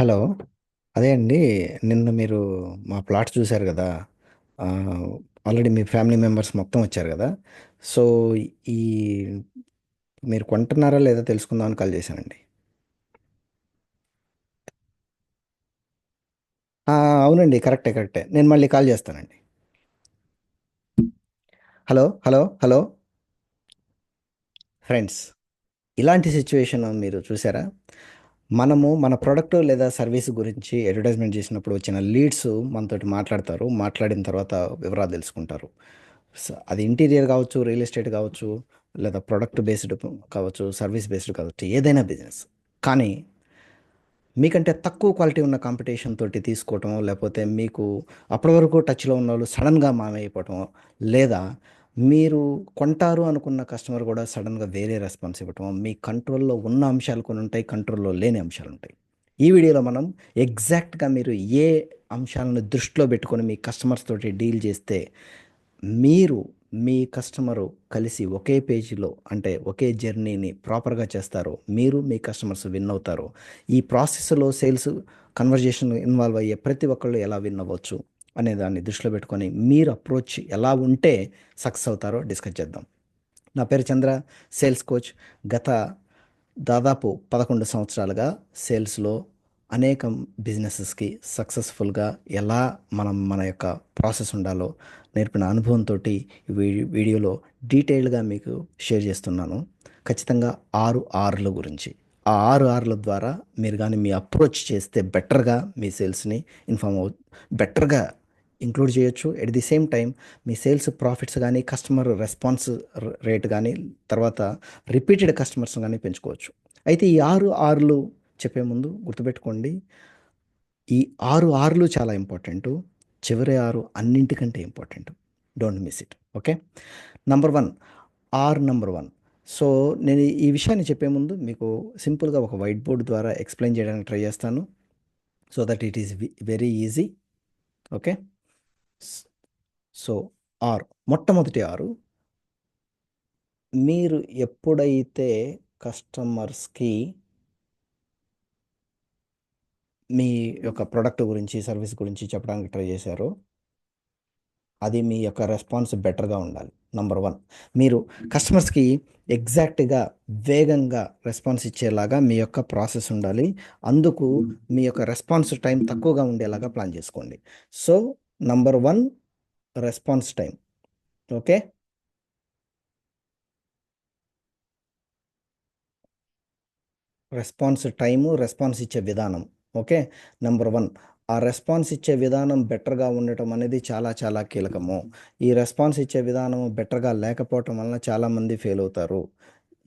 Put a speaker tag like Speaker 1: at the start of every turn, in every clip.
Speaker 1: Hello. అదే అండి నిన్న మీరు మా ప్లాట్ చూశారు కదా. ఆల్రెడీ మీ ఫ్యామిలీ మెంబర్స్ మొత్తం వచ్చారు కదా. సో ఈ మీరు కొంటున్నారా లేదా తెలుసుకుందామని కాల్ చేశానండి. ఆ, అవునండి. కరెక్టే కరెక్టే. నేను మళ్ళీ కాల్ చేస్తానండి. Hello hello hello. ఫ్రెండ్స్ ఇలాంటి సిచ్యువేషన్ మీరు చూసారా మనము మన ప్రోడక్ట్ లేదా సర్వీస్ గురించి అడ్వర్టైజ్మెంట్ చేసినప్పుడు వచ్చిన లీడ్స్ మనతోటి మాట్లాడతారు. మాట్లాడిన తర్వాత వివరాలు తెలుసుకుంటారు. అది ఇంటీరియర్ కావచ్చు రియల్ ఎస్టేట్ కావచ్చు లేదా ప్రొడక్ట్ బేస్డ్ కావచ్చు సర్వీస్ బేస్డ్ కావచ్చు ఏదైనా బిజినెస్ కానీ మీకంటే తక్కువ క్వాలిటీ ఉన్న కాంపిటీషన్ తోటి తీసుకోవటం లేకపోతే మీకు అప్పటి వరకు టచ్లో ఉన్న వాళ్ళు సడన్గా మామైపోవటం లేదా మీరు కొంటారు అనుకున్న కస్టమర్ కూడా సడన్గా వేరే రెస్పాన్స్ ఇవ్వటం మీ కంట్రోల్లో ఉన్న అంశాలు కొన్ని ఉంటాయి కంట్రోల్లో లేని అంశాలు ఉంటాయి. ఈ వీడియోలో మనం ఎగ్జాక్ట్గా మీరు ఏ అంశాలను దృష్టిలో పెట్టుకొని మీ కస్టమర్స్ తోటి డీల్ చేస్తే మీరు మీ కస్టమరు కలిసి ఒకే పేజీలో అంటే ఒకే జర్నీని ప్రాపర్గా చేస్తారు మీరు మీ కస్టమర్స్ విన్ అవుతారు ఈ ప్రాసెస్లో సేల్స్ కన్వర్జేషన్ ఇన్వాల్వ్ అయ్యే ప్రతి ఒక్కళ్ళు ఎలా విన్ అవ్వచ్చు అనే దాన్ని దృష్టిలో పెట్టుకొని మీరు అప్రోచ్ ఎలా ఉంటే సక్సెస్ అవుతారో డిస్కస్ చేద్దాం. నా పేరు చంద్ర సేల్స్ కోచ్. గత దాదాపు పదకొండు సంవత్సరాలుగా సేల్స్లో అనేక బిజినెసెస్కి సక్సెస్ఫుల్గా ఎలా మనం మన యొక్క ప్రాసెస్ ఉండాలో నేర్పిన అనుభవంతో వీడియోలో డీటెయిల్గా మీకు షేర్ చేస్తున్నాను. ఖచ్చితంగా ఆరు ఆరుల గురించి. ఆ ఆరు ఆరుల ద్వారా మీరు కానీ మీ అప్రోచ్ చేస్తే బెటర్గా మీ సేల్స్ని ఇన్ఫామ్ అవు బెటర్గా ఇంక్లూడ్ చేయొచ్చు. ఎట్ ది సేమ్ టైం మీ సేల్స్ ప్రాఫిట్స్ కానీ కస్టమర్ రెస్పాన్స్ రేట్ కానీ తర్వాత రిపీటెడ్ కస్టమర్స్ కానీ పెంచుకోవచ్చు. అయితే ఈ ఆరు ఆరులు చెప్పే ముందు గుర్తుపెట్టుకోండి. ఈ ఆరు ఆరులు చాలా ఇంపార్టెంట్ చివరి ఆరు అన్నింటికంటే important don't miss it okay number one R number one so నేను ఈ విషయాన్ని చెప్పే ముందు మీకు సింపుల్గా ఒక వైట్ బోర్డ్ ద్వారా ఎక్స్ప్లెయిన్ చేయడానికి ట్రై చేస్తాను. So that it is very easy okay so R మొట్టమొదటి ఆరు. మీరు ఎప్పుడైతే కస్టమర్స్కి మీ యొక్క ప్రోడక్ట్ గురించి సర్వీస్ గురించి చెప్పడానికి ట్రై చేశారో అది మీ యొక్క రెస్పాన్స్ బెటర్గా ఉండాలి. Number one. మీరు కస్టమర్స్కి ఎగ్జాక్ట్గా వేగంగా రెస్పాన్స్ ఇచ్చేలాగా మీ యొక్క ప్రాసెస్ ఉండాలి. అందుకు మీ యొక్క రెస్పాన్స్ టైం తక్కువగా ఉండేలాగా ప్లాన్ చేసుకోండి. So number one response time okay response time response ఇచ్చే విధానం. ఓకే నెంబర్ వన్ ఆ రెస్పాన్స్ ఇచ్చే విధానం బెటర్గా ఉండటం అనేది చాలా చాలా కీలకము. ఈ రెస్పాన్స్ ఇచ్చే విధానం బెటర్గా లేకపోవటం వలన చాలామంది ఫెయిల్ అవుతారు.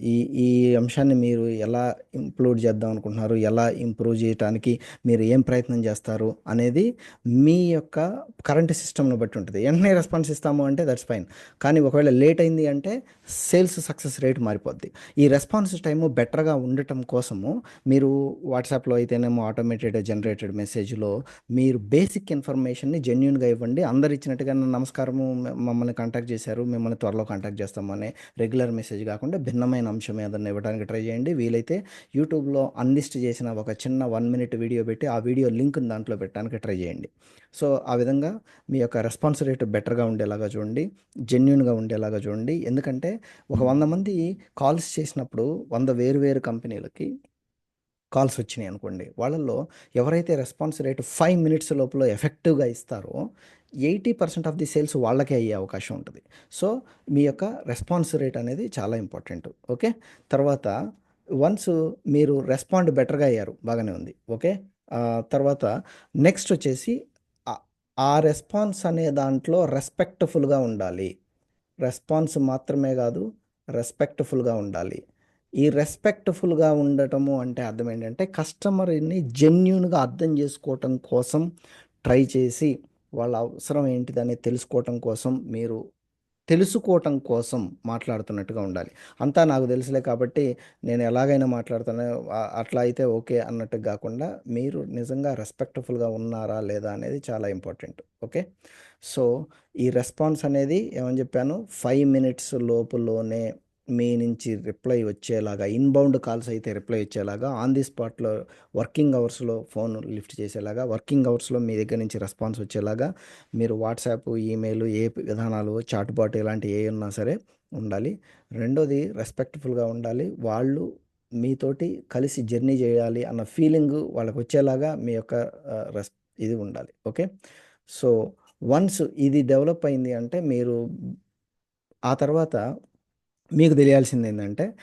Speaker 1: ఈ ఈ అంశాన్ని మీరు ఎలా ఇంప్లూడ్ చేద్దాం అనుకుంటున్నారు ఎలా ఇంప్రూవ్ చేయడానికి మీరు ఏం ప్రయత్నం చేస్తారు? అనేది మీ యొక్క కరెంట్ సిస్టమ్ను బట్టి ఉంటుంది. వెంటనే రెస్పాన్స్ ఇస్తాము అంటే దట్స్ ఫైన్ కానీ ఒకవేళ లేట్ అయింది అంటే సేల్స్ సక్సెస్ రేట్ మారిపోద్ది. ఈ రెస్పాన్స్ టైము బెటర్గా ఉండటం కోసము మీరు వాట్సాప్లో అయితేనేమో ఆటోమేటెడ్ జనరేటెడ్ మెసేజ్లో మీరు బేసిక్ ఇన్ఫర్మేషన్ని జెన్యున్గా ఇవ్వండి. అందరు ఇచ్చినట్టుగా నమస్కారము మమ్మల్ని కాంటాక్ట్ చేశారు. మిమ్మల్ని త్వరలో కాంటాక్ట్ చేస్తాము అనే రెగ్యులర్ మెసేజ్ కాకుండా భిన్నమైన అంశం ఏదన్నా ఇవ్వడానికి ట్రై చేయండి. వీలైతే యూట్యూబ్లో అన్లిస్ట్ చేసిన ఒక చిన్న వన్ మినిట్ వీడియో పెట్టి ఆ వీడియో లింక్ దాంట్లో పెట్టడానికి ట్రై చేయండి. సో ఆ విధంగా మీ యొక్క రెస్పాన్స్ రేట్ బెటర్గా ఉండేలాగా చూడండి. జెన్యున్గా ఉండేలాగా చూడండి. ఎందుకంటే ఒక వంద మంది కాల్స్ చేసినప్పుడు వంద వేరు వేరు కంపెనీలకి కాల్స్ వచ్చినాయి అనుకోండి. వాళ్ళల్లో ఎవరైతే రెస్పాన్స్ రేట్ ఫైవ్ మినిట్స్ లోపల ఎఫెక్టివ్గా ఇస్తారో eighty percent of the sales వాళ్ళకే అయ్యే అవకాశం ఉంటుంది. సో మీ యొక్క రెస్పాన్స్ రేట్ అనేది చాలా ఇంపార్టెంట్. ఓకే? తర్వాత వన్స్ మీరు రెస్పాండ్ బెటర్గా అయ్యారు బాగానే ఉంది. ఓకే? తర్వాత నెక్స్ట్ వచ్చేసి ఆ- రెస్పాన్స్ అనే దాంట్లో రెస్పెక్ట్ఫుల్గా ఉండాలి. రెస్పాన్స్ మాత్రమే కాదు రెస్పెక్ట్ఫుల్గా ఉండాలి. ఈ రెస్పెక్ట్ఫుల్గా ఉండటము అంటే అర్థం ఏంటంటే కస్టమర్ని జెన్యున్గా అర్థం చేసుకోవటం కోసం ట్రై చేసి వాళ్ళ అవసరం ఏంటిదని తెలుసుకోవటం కోసం మీరు తెలుసుకోవటం కోసం మాట్లాడుతున్నట్టుగా ఉండాలి. అంతా నాకు తెలుసులే కాబట్టి నేను ఎలాగైనా మాట్లాడుతాను అట్లా అయితే ఓకే అన్నట్టు కాకుండా మీరు నిజంగా రెస్పెక్ట్ఫుల్గా ఉన్నారా లేదా అనేది చాలా ఇంపార్టెంట్ ఓకే? సో ఈ రెస్పాన్స్ అనేది ఏమని చెప్పాను? ఫైవ్ మినిట్స్ లోపులోనే మీ నుంచి రిప్లై వచ్చేలాగా ఇన్బౌండ్ కాల్స్ అయితే రిప్లై వచ్చేలాగా ఆన్ ది స్పాట్లో వర్కింగ్ అవర్స్లో ఫోన్ లిఫ్ట్ చేసేలాగా వర్కింగ్ అవర్స్లో మీ దగ్గర నుంచి రెస్పాన్స్ వచ్చేలాగా మీరు వాట్సాప్ ఈమెయిల్ ఏ విధానాలు చాట్బాట్ ఇలాంటి ఏ ఉన్నా సరే ఉండాలి. రెండోది రెస్పెక్ట్ఫుల్గా ఉండాలి. వాళ్ళు మీతోటి కలిసి జర్నీ చేయాలి అన్న ఫీలింగ్ వాళ్ళకి వచ్చేలాగా మీ యొక్క రెస్ ఇది ఉండాలి. ఓకే? సో వన్స్ ఇది డెవలప్ అయింది అంటే మీరు ఆ తర్వాత మీకు తెలియాల్సింది ఏంటంటే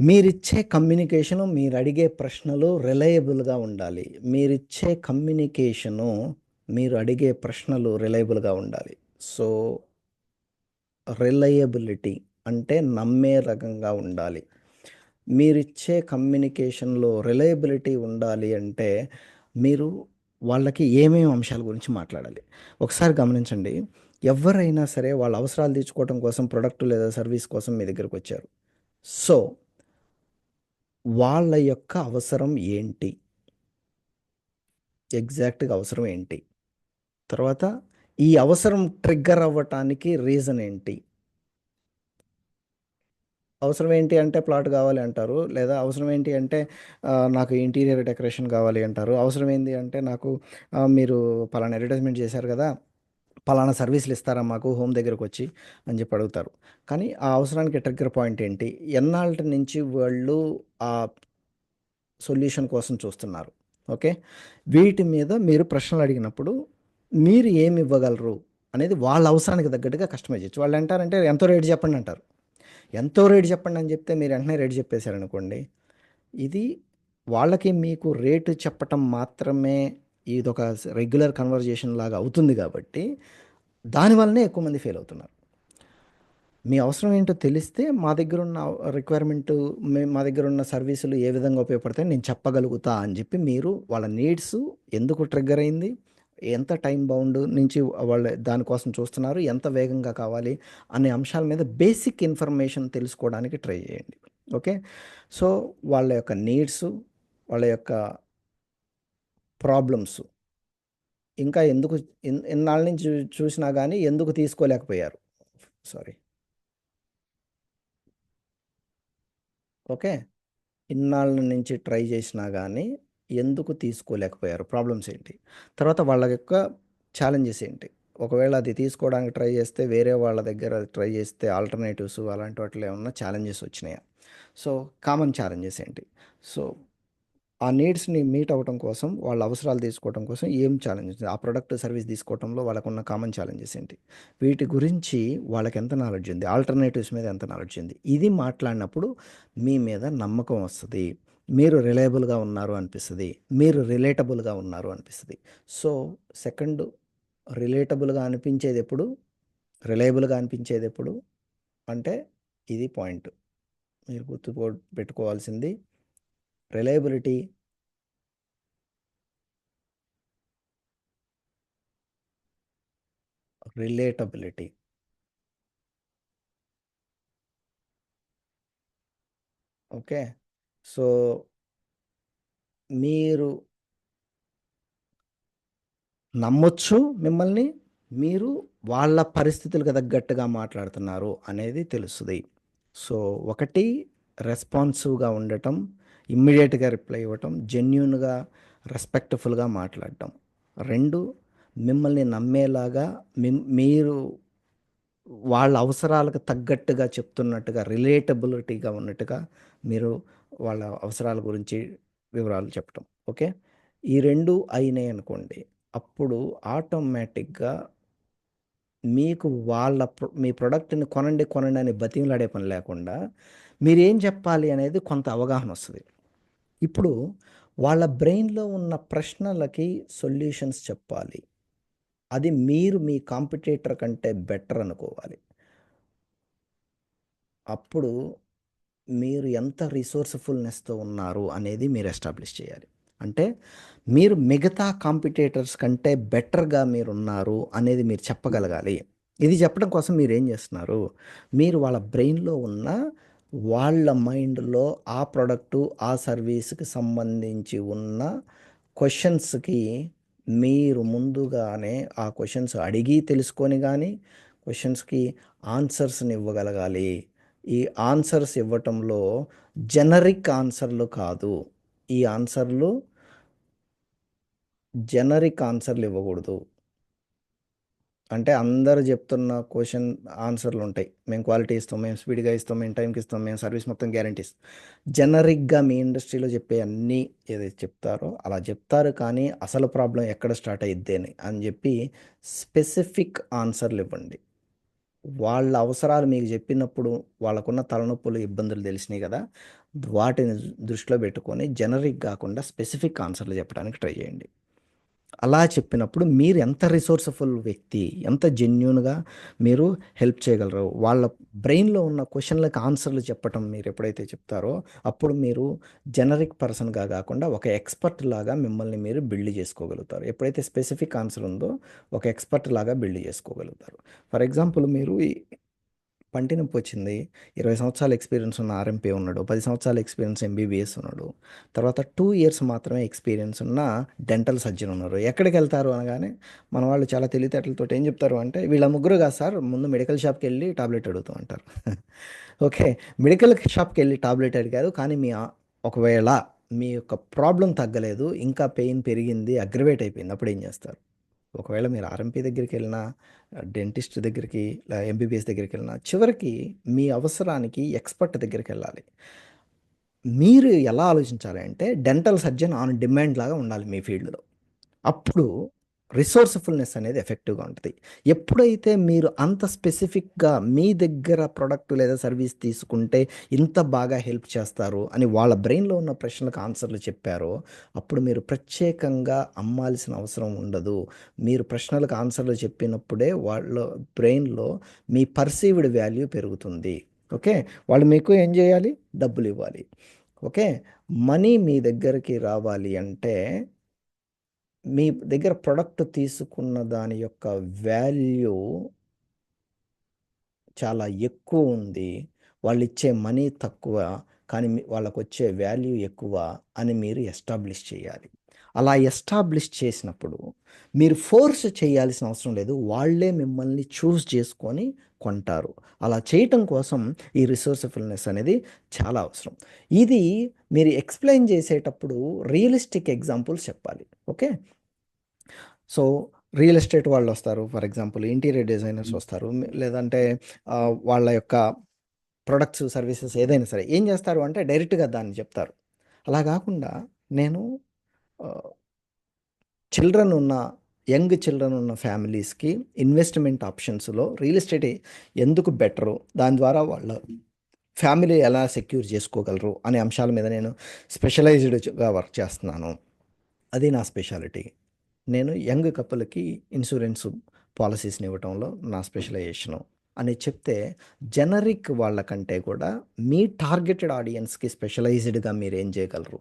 Speaker 1: మీరిచ్చే కమ్యూనికేషను మీరు అడిగే ప్రశ్నలు రిలయబుల్గా ఉండాలి. మీరిచ్చే కమ్యూనికేషను మీరు అడిగే ప్రశ్నలు రిలయబుల్గా ఉండాలి. సో రిలయబిలిటీ అంటే నమ్మే రకంగా ఉండాలి. మీరిచ్చే కమ్యూనికేషన్లో రిలయబిలిటీ ఉండాలి అంటే మీరు వాళ్ళకి ఏమేమి అంశాల గురించి మాట్లాడాలి? ఒకసారి గమనించండి. ఎవరైనా సరే వాళ్ళ అవసరాలు తీర్చుకోవడం కోసం ప్రొడక్ట్ లేదా సర్వీస్ కోసం మీ దగ్గరకు వచ్చారు. సో వాళ్ళ యొక్క అవసరం ఏంటి? ఎగ్జాక్ట్గా అవసరం ఏంటి? తర్వాత ఈ అవసరం ట్రిగ్గర్ అవ్వటానికి రీజన్ ఏంటి? అవసరం ఏంటి అంటే ప్లాట్ కావాలి అంటారు లేదా అవసరం ఏంటి అంటే నాకు ఇంటీరియర్ డెకరేషన్ కావాలి అంటారు అవసరం ఏంటి అంటే నాకు మీరు పలానా అడ్వర్టైజ్మెంట్ చేశారు కదా పలానా సర్వీసులు ఇస్తారా మాకు హోమ్ దగ్గరకు వచ్చి అని చెప్పి అడుగుతారు. కానీ ఆ అవసరానికి ట్రిగ్గర్ పాయింట్ ఏంటి? ఎన్నాళ్ళ నుంచి వాళ్ళు ఆ సొల్యూషన్ కోసం చూస్తున్నారు? ఓకే? వీటి మీద మీరు ప్రశ్నలు అడిగినప్పుడు మీరు ఏమి ఇవ్వగలరు అనేది వాళ్ళ అవసరానికి తగ్గట్టుగా కస్టమైజ్ చేయొచ్చు. వాళ్ళు అంటారంటే ఎంతో రేటు చెప్పండి అంటారు. ఎంతో రేటు చెప్పండి అని చెప్తే మీరు వెంటనే రేటు చెప్పేశారనుకోండి ఇది వాళ్ళకి మీకు రేటు చెప్పటం మాత్రమే ఇది ఒక రెగ్యులర్ కన్వర్జేషన్ లాగా అవుతుంది కాబట్టి దానివల్లనే ఎక్కువ మంది ఫెయిల్ అవుతున్నారు. మీ అవసరం ఏంటో తెలిస్తే మా దగ్గర ఉన్న రిక్వైర్మెంట్ మా దగ్గర ఉన్న సర్వీసులు ఏ విధంగా ఉపయోగపడతాయి నేను చెప్పగలుగుతా అని చెప్పి మీరు వాళ్ళ నీడ్స్ ఎందుకు ట్రిగ్గర్ అయింది ఎంత టైం బౌండ్ నుంచి వాళ్ళు దానికోసం చూస్తున్నారు ఎంత వేగంగా కావాలి అనే అంశాల మీద బేసిక్ ఇన్ఫర్మేషన్ తెలుసుకోవడానికి ట్రై చేయండి. ఓకే సో వాళ్ళ యొక్క నీడ్స్ వాళ్ళ యొక్క ప్రాబ్లమ్స్. ఇంకా ఎందుకు ఇన్నాళ్ళ నుంచి చూసినా కానీ ఎందుకు తీసుకోలేకపోయారు? సారీ. ఓకే. ఇన్నాళ్ళ నుంచి ట్రై చేసినా కానీ ఎందుకు తీసుకోలేకపోయారు? ప్రాబ్లమ్స్ ఏంటి? తర్వాత వాళ్ళ యొక్క ఛాలెంజెస్ ఏంటి? ఒకవేళ అది తీసుకోవడానికి ట్రై చేస్తే వేరే వాళ్ళ దగ్గర ట్రై చేస్తే ఆల్టర్నేటివ్స్ అలాంటి వాటిలో ఏమన్నా ఛాలెంజెస్ వచ్చినాయా? సో కామన్ ఛాలెంజెస్ ఏంటి? సో ఆ నీడ్స్ని మీట్ అవ్వడం కోసం వాళ్ళ అవసరాలు తీసుకోవడం కోసం ఏం ఛాలెంజెస్ ఆ ప్రొడక్ట్ సర్వీస్ తీసుకోవడంలో వాళ్ళకున్న కామన్ ఛాలెంజెస్ ఏంటి? వీటి గురించి వాళ్ళకి ఎంత నాలెడ్జ్ ఉంది? ఆల్టర్నేటివ్స్ మీద ఎంత నాలెడ్జ్ ఉంది? ఇది మాట్లాడినప్పుడు మీ మీద నమ్మకం వస్తుంది. మీరు రిలయబుల్గా ఉన్నారు అనిపిస్తుంది. మీరు రిలేటబుల్గా ఉన్నారు అనిపిస్తుంది. సో సెకండ్ రిలేటబుల్గా అనిపించేది ఎప్పుడు? రిలయబుల్గా అనిపించేది ఎప్పుడు? అంటే ఇది పాయింట్. మీరు గుర్తు పెట్టుకోవాల్సింది రిలయబిలిటీ రిలేటబిలిటీ ఓకే సో మీరు నమ్మొచ్చు మిమ్మల్ని మీరు వాళ్ళ పరిస్థితులకు తగ్గట్టుగా మాట్లాడుతున్నారు అనేది తెలుస్తుంది. సో ఒకటి రెస్పాన్సివ్గా ఉండటం ఇమ్మీడియట్గా రిప్లై ఇవ్వటం జెన్యున్గా రెస్పెక్ట్ఫుల్గా మాట్లాడటం. రెండు మిమ్మల్ని నమ్మేలాగా మిమ్ మీరు వాళ్ళ అవసరాలకు తగ్గట్టుగా చెప్తున్నట్టుగా రిలేటబిలిటీగా ఉన్నట్టుగా మీరు వాళ్ళ అవసరాల గురించి వివరాలు చెప్పటం. ఓకే? ఈ రెండు అయినాయి అనుకోండి. అప్పుడు ఆటోమేటిక్గా మీకు వాళ్ళ ప్రొ- మీ ప్రోడక్ట్ని కొనండి కొనండి అని బతిమలాడే పని లేకుండా మీరు ఏం చెప్పాలి అనేది కొంత అవగాహన వస్తుంది. ఇప్పుడు వాళ్ళ బ్రెయిన్లో ఉన్న ప్రశ్నలకి సొల్యూషన్స్ చెప్పాలి. అది మీరు మీ కాంపిటేటర్ కంటే బెటర్ అనుకోవాలి. అప్పుడు మీరు ఎంత రిసోర్స్ఫుల్నెస్తో ఉన్నారు అనేది మీరు ఎస్టాబ్లిష్ చేయాలి. అంటే మీరు మిగతా కాంపిటేటర్స్ కంటే బెటర్గా మీరు ఉన్నారు అనేది మీరు చెప్పగలగాలి. ఇది చెప్పడం కోసం మీరు ఏం చేస్తున్నారు? మీరు వాళ్ళ బ్రెయిన్లో ఉన్న వాళ్ళ మైండ్లో ఆ ప్రోడక్టు ఆ సర్వీస్కి సంబంధించి ఉన్న క్వశ్చన్స్కి మీరు ముందుగానే ఆ క్వశ్చన్స్ అడిగి తెలుసుకొని కానీ క్వశ్చన్స్కి ఆన్సర్స్ని ఇవ్వగలగాలి. ఈ ఆన్సర్స్ ఇవ్వటంలో జనరిక్ ఆన్సర్లు కాదు. ఈ ఆన్సర్లు జనరిక్ ఆన్సర్లు ఇవ్వకూడదు. అంటే అందరు చెప్తున్న క్వశ్చన్ ఆన్సర్లు ఉంటాయి. మేము క్వాలిటీ ఇస్తాం మేము స్పీడ్గా ఇస్తాం మేము టైంకి ఇస్తాం మేము సర్వీస్ మొత్తం గ్యారంటీ ఇస్తాం జనరిక్గా మీ ఇండస్ట్రీలో చెప్పే అన్నీ ఏదైతే చెప్తారో అలా చెప్తారు కానీ అసలు ప్రాబ్లం ఎక్కడ స్టార్ట్ అయ్యిద్ది అని అని చెప్పి స్పెసిఫిక్ ఆన్సర్లు ఇవ్వండి. వాళ్ళ అవసరాలు మీకు చెప్పినప్పుడు వాళ్ళకున్న తలనొప్పులు ఇబ్బందులు తెలిసినాయి కదా వాటిని దృష్టిలో పెట్టుకొని జనరిక్ కాకుండా స్పెసిఫిక్ ఆన్సర్లు చెప్పడానికి ట్రై చేయండి. అలా చెప్పినప్పుడు మీరు ఎంత రిసోర్స్ఫుల్ వ్యక్తి ఎంత జెన్యున్గా మీరు హెల్ప్ చేయగలరు వాళ్ళ బ్రెయిన్లో ఉన్న క్వశ్చన్లకు ఆన్సర్లు చెప్పటం మీరు ఎప్పుడైతే చెప్తారో అప్పుడు మీరు జనరిక్ పర్సన్గా కాకుండా ఒక ఎక్స్పర్ట్ లాగా మిమ్మల్ని మీరు బిల్డ్ చేసుకోగలుగుతారు. ఎప్పుడైతే స్పెసిఫిక్ ఆన్సర్ ఉందో ఒక ఎక్స్పర్ట్ లాగా బిల్డ్ చేసుకోగలుగుతారు. ఫర్ ఎగ్జాంపుల్ మీరు పంటి నొప్పి వచ్చింది. ఇరవై సంవత్సరాల ఎక్స్పీరియన్స్ ఉన్న ఆర్ఎంపీ ఉన్నాడు. పది సంవత్సరాల ఎక్స్పీరియన్స్ ఎంబీబీఎస్ ఉన్నాడు. తర్వాత టూ ఇయర్స్ మాత్రమే ఎక్స్పీరియన్స్ ఉన్న డెంటల్ సర్జన్ ఉన్నారు. ఎక్కడికి వెళ్తారు అనగానే మన వాళ్ళు చాలా తెలివితేటలతో ఏం చెప్తారు అంటే వీళ్ళ ముగ్గురు కాదు సార్ ముందు మెడికల్ షాప్కి వెళ్ళి టాబ్లెట్ అడుగుతూ అంటారు. ఓకే. మెడికల్ షాప్కి వెళ్ళి టాబ్లెట్ అడిగారు. కానీ మీ ఒకవేళ మీ యొక్క ప్రాబ్లం తగ్గలేదు ఇంకా పెయిన్ పెరిగింది అగ్రవేట్ అయిపోయింది అప్పుడు ఏం చేస్తారు? ఒకవేళ మీరు ఆర్ఎంపీ దగ్గరికి వెళ్ళినా డెంటిస్ట్ దగ్గరికి ఎంబీబీఎస్ దగ్గరికి వెళ్ళినా చివరికి మీ అవసరానికి ఎక్స్పర్ట్ దగ్గరికి వెళ్ళాలి. మీరు ఎలా ఆలోచించాలి అంటే డెంటల్ సర్జన్ ఆన్ డిమాండ్ లాగా ఉండాలి మీ ఫీల్డ్లో. అప్పుడు రిసోర్స్ఫుల్నెస్ అనేది ఎఫెక్టివ్గా ఉంటుంది. ఎప్పుడైతే మీరు అంత స్పెసిఫిక్గా మీ దగ్గర ప్రోడక్ట్ లేదా సర్వీస్ తీసుకుంటే ఇంత బాగా హెల్ప్ చేస్తారు అని వాళ్ళ బ్రెయిన్లో ఉన్న ప్రశ్నలకు ఆన్సర్లు చెప్పారో అప్పుడు మీరు ప్రత్యేకంగా అమ్మాల్సిన అవసరం ఉండదు. మీరు ప్రశ్నలకు ఆన్సర్లు చెప్పినప్పుడే వాళ్ళ బ్రెయిన్లో మీ పర్సీవ్డ్ వాల్యూ పెరుగుతుంది. ఓకే? వాళ్ళు మీకు ఏం చేయాలి? డబ్బులు ఇవ్వాలి. ఓకే? మనీ మీ దగ్గరికి రావాలి అంటే మీ దగ్గర ప్రొడక్ట్ తీసుకున్న దాని యొక్క వాల్యూ చాలా ఎక్కువ ఉంది. వాళ్ళు ఇచ్చే మనీ తక్కువ కానీ మీ- వాళ్ళకు వచ్చే వాల్యూ ఎక్కువ అని మీరు ఎస్టాబ్లిష్ చేయాలి. అలా ఎస్టాబ్లిష్ చేసినప్పుడు మీరు ఫోర్స్ చేయాల్సిన అవసరం లేదు. వాళ్ళే మిమ్మల్ని చూస్ చేసుకొని కొంటారు. అలా చేయటం కోసం ఈ రిసోర్స్ఫుల్నెస్ అనేది చాలా అవసరం. ఇది మీరు ఎక్స్ప్లెయిన్ చేసేటప్పుడు రియలిస్టిక్ ఎగ్జాంపుల్స్ చెప్పాలి. ఓకే? సో రియల్ ఎస్టేట్ వాళ్ళు వస్తారు. ఫర్ ఎగ్జాంపుల్ ఇంటీరియర్ డిజైనర్స్ వస్తారు. లేదంటే వాళ్ళ యొక్క ప్రొడక్ట్స్ సర్వీసెస్ ఏదైనా సరే ఏం చేస్తారు అంటే డైరెక్ట్గా దాన్ని చెప్తారు. అలా కాకుండా నేను చిల్డ్రన్ ఉన్న యంగ్ చిల్డ్రన్ ఉన్న ఫ్యామిలీస్కి ఇన్వెస్ట్మెంట్ ఆప్షన్స్లో రియల్ ఎస్టేట్ ఎందుకు బెటరు దాని ద్వారా వాళ్ళ ఫ్యామిలీ ఎలా సెక్యూర్ చేసుకోగలరు? అనే అంశాల మీద నేను స్పెషలైజ్డ్గా వర్క్ చేస్తున్నాను. అది నా స్పెషాలిటీ నేను యంగ్ కపుల్కి ఇన్సూరెన్స్ పాలసీస్ని ఇవ్వటంలో నా స్పెషలైజేషను అని చెప్తే జనరిక్ వాళ్ళకంటే కూడా మీ టార్గెటెడ్ ఆడియన్స్కి స్పెషలైజ్డ్గా మీరు ఏం చేయగలరు?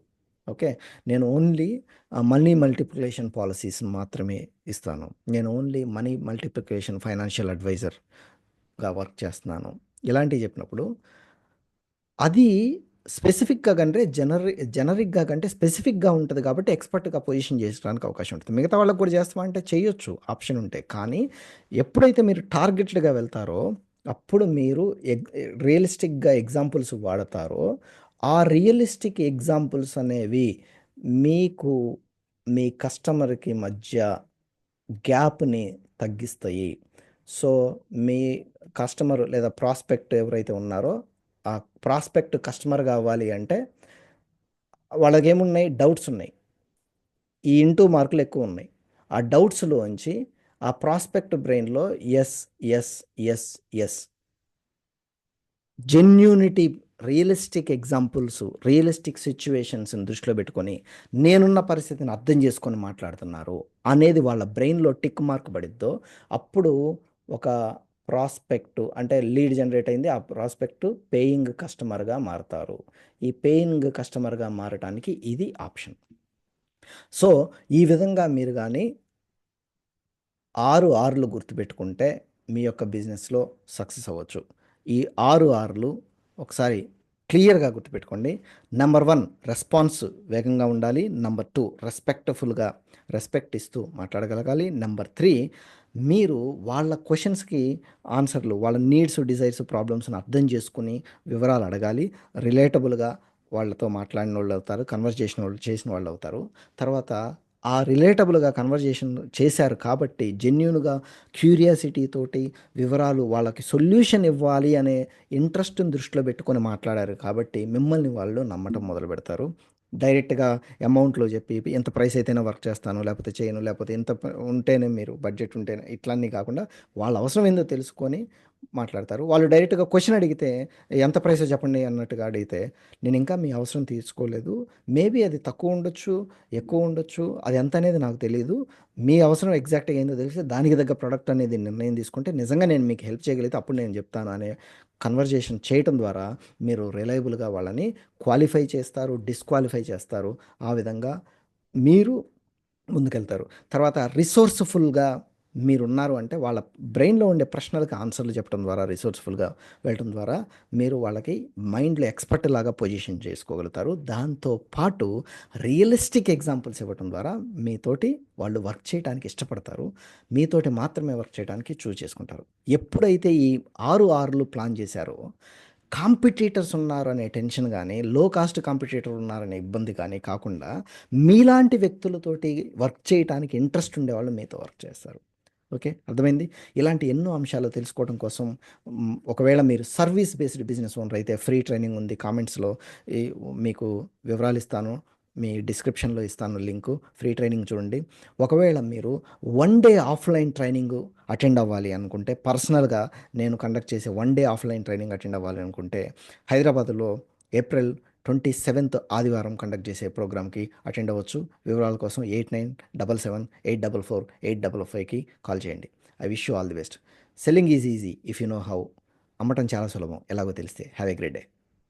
Speaker 1: ఓకే. నేను ఓన్లీ మనీ మల్టిప్లికేషన్ పాలసీస్ మాత్రమే ఇస్తాను. నేను ఓన్లీ మనీ మల్టిప్లికేషన్ ఫైనాన్షియల్ అడ్వైజర్గా వర్క్ చేస్తున్నాను. ఇలాంటివి చెప్పినప్పుడు అది స్పెసిఫిక్గా కంటే జనరి జనరిక్గా కంటే స్పెసిఫిక్గా ఉంటుంది కాబట్టి ఎక్స్పర్ట్గా పొజిషన్ చేసుకోవడానికి అవకాశం ఉంటుంది. మిగతా వాళ్ళకి కూడా చేస్తామంటే చేయొచ్చు. ఆప్షన్ ఉంటే. కానీ ఎప్పుడైతే మీరు టార్గెటెడ్గా వెళ్తారో అప్పుడు మీరు ఎగ్ రియలిస్టిక్గా ఎగ్జాంపుల్స్ వాడతారో ఆ రియలిస్టిక్ ఎగ్జాంపుల్స్ అనేవి మీకు మీ కస్టమర్కి మధ్య గ్యాప్ని తగ్గిస్తాయి. సో మీ కస్టమర్ లేదా ప్రాస్పెక్ట్ ఎవరైతే ఉన్నారో ఆ ప్రాస్పెక్ట్ కస్టమర్ కావాలి అంటే వాళ్ళకి ఏమున్నాయి డౌట్స్ ఉన్నాయి. ఈ ఇంటూ మార్కులు ఎక్కువ ఉన్నాయి. ఆ డౌట్స్లోంచి ఆ ప్రాస్పెక్ట్ బ్రెయిన్లో yes yes yes yes. Genuinity realistic examples realistic సిచ్యువేషన్స్ని దృష్టిలో పెట్టుకొని నేనున్న పరిస్థితిని అర్థం చేసుకొని మాట్లాడుతున్నారు అనేది వాళ్ళ బ్రెయిన్లో టిక్ మార్క్ పడిద్దో అప్పుడు ఒక ప్రాస్పెక్ట్ అంటే లీడ్ జనరేట్ అయింది ఆ ప్రాస్పెక్ట్ పేయింగ్ కస్టమర్గా మారుతారు. ఈ పేయింగ్ కస్టమర్గా మారటానికి ఇది ఆప్షన్. సో ఈ విధంగా మీరు కానీ ఆరు ఆర్లు గుర్తుపెట్టుకుంటే మీ యొక్క బిజినెస్లో సక్సెస్ అవ్వచ్చు. ఈ ఆరు ఆర్లు ఒకసారి క్లియర్గా గుర్తుపెట్టుకోండి నెంబర్ వన్ రెస్పాన్స్ వేగంగా ఉండాలి నెంబర్ టూ రెస్పెక్ట్ఫుల్గా రెస్పెక్ట్ ఇస్తూ మాట్లాడగలగాలి నెంబర్ త్రీ మీరు వాళ్ళ క్వశ్చన్స్కి ఆన్సర్‌లు వాళ్ళ నీడ్స్, డిజైర్స్, ప్రాబ్లమ్స్‌ని అర్థం చేసుకుని వివరాలు అడగాలి. రిలేటబుల్‌గా వాళ్ళతో మాట్లాడిన వాళ్ళు మాట్లాడినోళ్ళవుతారు. కన్వర్జేషన్ వాళ్ళు చేసిన వాళ్ళు అవుతారు తర్వాత ఆ రిలేటబుల్‌గా కన్వర్జేషన్ చేశారు కాబట్టి జెన్యున్గా క్యూరియాసిటీ తోటి వివరాలు వాళ్ళకి సొల్యూషన్ ఇవ్వాలి అనే ఇంట్రెస్ట్‌ని దృష్టిలో పెట్టుకొని మాట్లాడారు కాబట్టి మిమ్మల్ని వాళ్ళు నమ్మటం మొదలు పెడతారు. డైరెక్ట్‌గా అమౌంట్‌లో చెప్పి ఎంత ప్రైస్ అయితేనే వర్క్ చేస్తాను, లేకపోతే చేయను, లేకపోతే ఎంత ఉంటేనే మీరు బడ్జెట్ ఉంటేనే ఇట్లన్నీ కాకుండా వాళ్ళ అవసరం ఏందో తెలుసుకొని మాట్లాడతారు. వాళ్ళు డైరెక్ట్‌గా క్వశ్చన్ అడిగితే ఎంత ప్రైస్ చెప్పండి అన్నట్టుగా అడిగితే నేను ఇంకా మీ అవసరం తీర్చుకోలేదు. మేబీ అది తక్కువ ఉండొచ్చు, ఎక్కువ ఉండొచ్చు. అది ఎంత అనేది నాకు తెలియదు మీ అవసరం ఎగ్జాక్ట్‌గా ఏందో తెలిస్తే దానికి తగ్గ ప్రోడక్ట్ అనేది నిర్ణయం తీసుకుంటే నిజంగా నేను మీకు హెల్ప్ చేయగలిగితే అప్పుడు నేను చెప్తాను అనే కన్వర్జేషన్ చేయటం ద్వారా మీరు రిలయబుల్‌గా వాళ్ళని క్వాలిఫై చేస్తారు, డిస్‌క్వాలిఫై చేస్తారు. ఆ విధంగా మీరు ముందుకెళ్తారు. తర్వాత రిసోర్స్‌ఫుల్‌గా మీరున్నారు అంటే వాళ్ళ బ్రెయిన్‌లో ఉండే ప్రశ్నలకు ఆన్సర్‌లు చెప్పడం ద్వారా రిసోర్స్‌ఫుల్‌గా వెళ్ళటం ద్వారా మీరు వాళ్ళకి మైండ్‌లో ఎక్స్‌పర్ట్ లాగా పొజిషన్ చేసుకోగలుగుతారు. దాంతో పాటు రియలిస్టిక్ ఎగ్జాంపుల్స్ ఇవ్వటం ద్వారా మీతోటి వాళ్ళు వర్క్ చేయటానికి ఇష్టపడతారు. మీతోటి మాత్రమే వర్క్ చేయడానికి చూస్ చేసుకుంటారు. ఎప్పుడైతే ఈ ఆరు ఆరులు ప్లాన్ చేశారో కాంపిటీటర్స్ ఉన్నారనే టెన్షన్ కానీ లో కాస్ట్ కాంపిటీటర్ ఉన్నారనే ఇబ్బంది కానీ కాకుండా మీలాంటి వ్యక్తులతోటి వర్క్ చేయటానికి ఇంట్రెస్ట్ ఉండేవాళ్ళు మీతో వర్క్ చేస్తారు. ఓకే. అర్థమైంది. ఇలాంటి ఎన్నో అంశాలు తెలుసుకోవడం కోసం ఒకవేళ మీరు సర్వీస్ బేస్డ్ బిజినెస్ ఓనర్ అయితే ఫ్రీ ట్రైనింగ్ ఉంది. కామెంట్స్‌లో మీకు వివరాలు ఇస్తాను. మీ డిస్క్రిప్షన్‌లో ఇస్తాను లింకు. ఫ్రీ ట్రైనింగ్ చూడండి. ఒకవేళ మీరు one day offline training attend అవ్వాలి అనుకుంటే పర్సనల్‌గా నేను కండక్ట్ చేసే one day offline training attend అవ్వాలి అనుకుంటే హైదరాబాద్‌లో ఏప్రిల్ 27థ్ ఆదివారం కండక్ట్ చేసే ప్రోగ్రామ్‌కి అటెండ్ అవ్వచ్చు. వివరాల కోసం 8977784485కి కాల్ చేయండి. I wish you all the best. Selling is easy if you know how. అమ్మటం చాలా సులభం ఎలాగో తెలిస్తే. Have a great day.